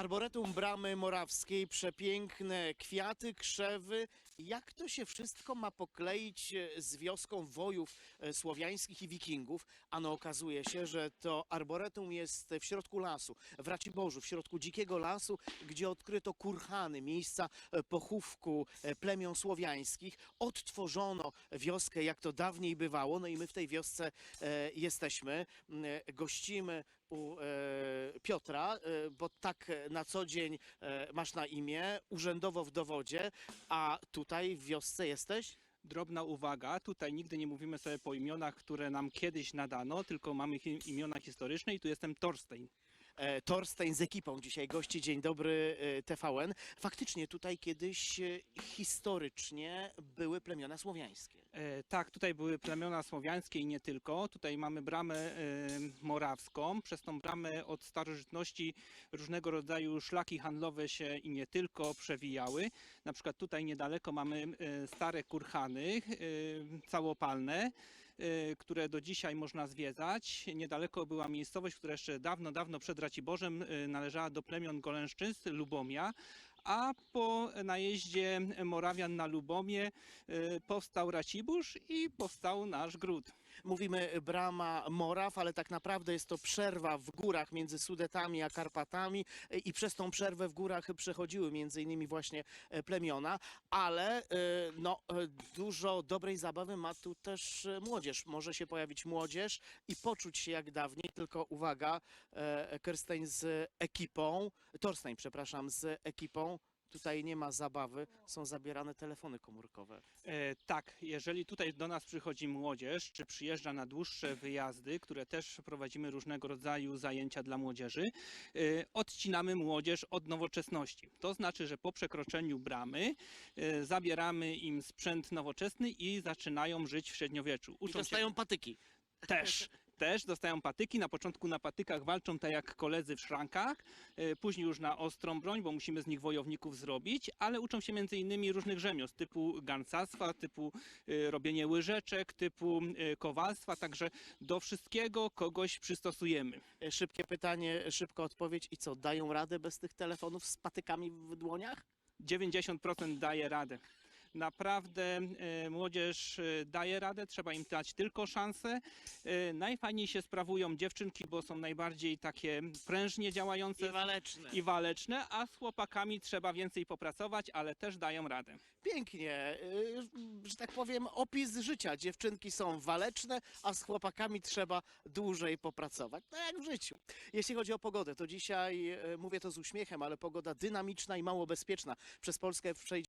Arboretum Bramy Morawskiej, przepiękne kwiaty, krzewy. Jak to się wszystko ma pokleić e, z wioską wojów e, słowiańskich i wikingów? Ano okazuje się, że to arboretum jest w środku lasu, w Raciborzu, w środku dzikiego lasu, gdzie odkryto kurhany, miejsca e, pochówku plemion słowiańskich. Odtworzono wioskę, jak to dawniej bywało, no i my w tej wiosce jesteśmy. M, e, Gościmy u e, Piotra, e, bo tak na co dzień e, masz na imię, urzędowo w dowodzie, a tutaj w wiosce jesteś? Drobna uwaga, tutaj nigdy nie mówimy sobie po imionach, które nam kiedyś nadano, tylko mamy imiona historyczne i tu jestem Torstein. E, Torstein z ekipą dzisiaj gości. Dzień dobry e, TVN. Faktycznie tutaj kiedyś e, historycznie były plemiona słowiańskie. Tak, tutaj były plemiona słowiańskie i nie tylko. Tutaj mamy bramę morawską. Przez tą bramę od starożytności różnego rodzaju szlaki handlowe się i nie tylko przewijały. Na przykład tutaj niedaleko mamy stare kurhany całopalne, które do dzisiaj można zwiedzać. Niedaleko była miejscowość, która jeszcze dawno, dawno przed Raciborzem e, należała do plemion Golęszczyzn, Lubomia. A po najeździe Morawian na Lubomie e, powstał Racibórz i powstał nasz gród. Mówimy brama Moraw, ale tak naprawdę jest to przerwa w górach między Sudetami a Karpatami e, i przez tą przerwę w górach przechodziły między innymi właśnie e, plemiona, ale no, dużo dobrej zabawy ma tu też młodzież. Może się pojawić młodzież i poczuć się jak dawniej, tylko uwaga, Kerstein z ekipą, Torstein, przepraszam, z ekipą. Tutaj nie ma zabawy, są zabierane telefony komórkowe. E, tak, jeżeli tutaj do nas przychodzi młodzież, czy przyjeżdża na dłuższe wyjazdy, które też prowadzimy różnego rodzaju zajęcia dla młodzieży, e, odcinamy młodzież od nowoczesności. To znaczy, że po przekroczeniu bramy e, zabieramy im sprzęt nowoczesny i zaczynają żyć w średniowieczu. I Uczą się dostają patyki. też. Też dostają patyki. Na początku na patykach walczą tak jak koledzy w szrankach, e, później już na ostrą broń, bo musimy z nich wojowników zrobić, ale uczą się między innymi różnych rzemiosł, typu garncarstwa, typu e, robienie łyżeczek, typu e, kowalstwa, także do wszystkiego kogoś przystosujemy. Szybkie pytanie, szybka odpowiedź. I co, dają radę bez tych telefonów z patykami w dłoniach? 90% daje radę. Naprawdę e, młodzież e, daje radę, trzeba im dać tylko szansę. E, najfajniej się sprawują dziewczynki, bo są najbardziej takie prężnie działające waleczne. i waleczne, a z chłopakami trzeba więcej popracować, ale też dają radę. Pięknie, y, że tak powiem, opis życia. Dziewczynki są waleczne, a z chłopakami trzeba dłużej popracować. No jak w życiu. Jeśli chodzi o pogodę, to dzisiaj, y, mówię to z uśmiechem, ale pogoda dynamiczna i mało bezpieczna. Przez Polskę przejdzie